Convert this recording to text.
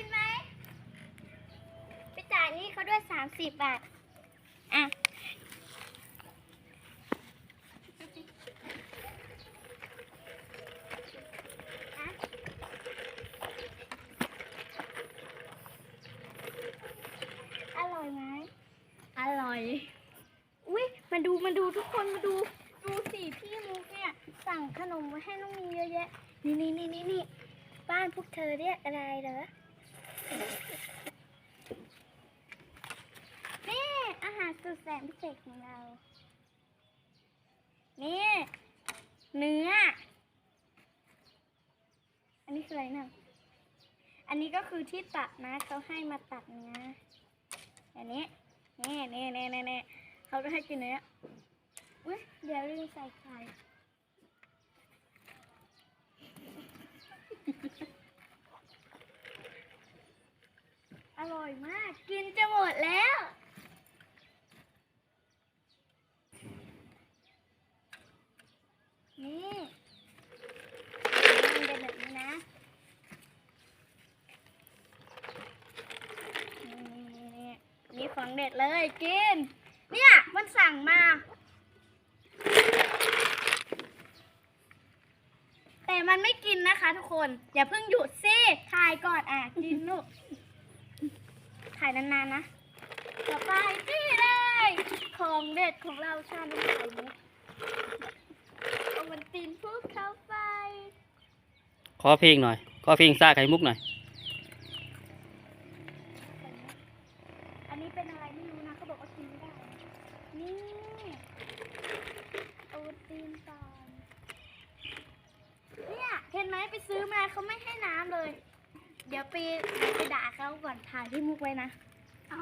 กินไหมไปจ่ายนี่เขาด้วยสามสิบบาท อะอร่อยไหมอร่อย อุ้ยมาดูมาดูทุกคนมาดู ดูสิพี่มุกเนี่ย สั่งขนมมาให้น้องมีเยอะแยะ นี่นี่นี่นี่นี่บ้านพวกเธอเรียกอะไรเหรอ นี่อาหารสุดแสนพิเศษของเรา นี่เนื้อ อันนี้คืออะไรนะอันนี้ก็คือที่ตัดนะเขาให้มาตัดเนื้ออันนี้นี่นี่นี่นี่นี่เขาก็ให้กินเนื้ออุ้ยเดี๋ยวลืมใส่ไข่ อร่อยมาก กินจะหมดแล้ว นี่มันเป็นแบบนี้นะ นี่นี่ของเด็ดเลยกิน เนี่ยมันสั่งมา แต่มันไม่กินนะคะทุกคน อย่าเพิ่งหยุดสิถ่ายก่อนอะ กินลูก ถ่ายนานๆนะต่อไปนี่เลยของเด็ดของเราชาน้ำไข่มุกเอามันตีนภูเขาไฟขอเพลงหน่อย ขอเพลงซ่าไข่มุกหน่อย อันนี้เป็นอะไรไม่รู้นะเขาบอกว่ากินไม่ได้ นี่โอวัลตีนก่อนเนี่ยเห็นไหมไปซื้อมาเขาไม่ให้น้ำเลย เดี๋ยวไปไปด่าเขาก่อนถ่ายที่มุกไว้นะ เอา